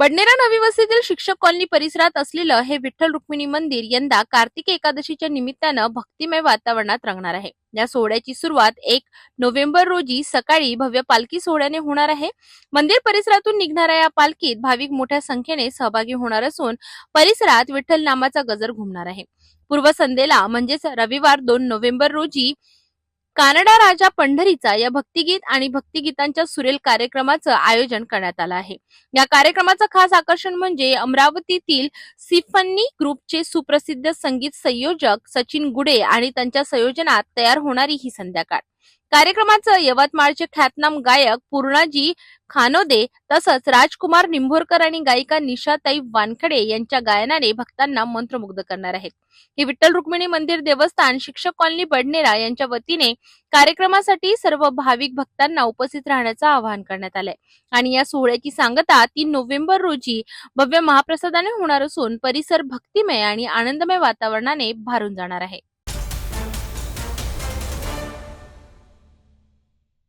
बडनेरा नवी वस्तीतील शिक्षक कॉलनी परिसरात असलेलं हे विठ्ठल रुक्मिणी मंदिर यंदा कार्तिक एकादशीच्या निमित्तानं भक्तिमय वातावरणात रंगणार आहे. या सोहळ्याची सुरुवात एक नोव्हेंबर रोजी सकाळी भव्य पालखी सोहळ्याने होणार आहे. मंदिर परिसरातून निघणाऱ्या या पालखीत भाविक मोठ्या संख्येने सहभागी होणार असून परिसरात विठ्ठल नामाचा गजर घुमणार आहे. पूर्वसंध्येला म्हणजेच रविवार दोन नोव्हेंबर रोजी कानडा राजा पंढरीचा या भक्तिगीत आणि भक्तिगीतांच्या सुरेल कार्यक्रमाचं आयोजन करण्यात आलं आहे. या कार्यक्रमाचं खास आकर्षण म्हणजे अमरावतीतील सिफन्नी ग्रुपचे सुप्रसिद्ध संगीत संयोजक सचिन गुडे आणि त्यांच्या संयोजनात तयार होणारी ही संध्याकाळ. कार्यक्रमाचं यवतमाळचे ख्यातनाम गायक पूर्णाजी खानोदे तसंच राजकुमार निंभोरकर आणि गायिका निशाताई वानखडे यांच्या गायनाने भक्तांना मंत्रमुग्ध करणार आहेत. हे विठ्ठल रुक्मिणी मंदिर देवस्थान शिक्षक कॉलनी बडनेरा यांच्या वतीने कार्यक्रमासाठी सर्व भाविक भक्तांना उपस्थित राहण्याचं आवाहन करण्यात आलंय. आणि या सोहळ्याची सांगता तीन नोव्हेंबर रोजी भव्य महाप्रसादाने होणार असून परिसर भक्तिमय आणि आनंदमय वातावरणाने भारून जाणार आहे.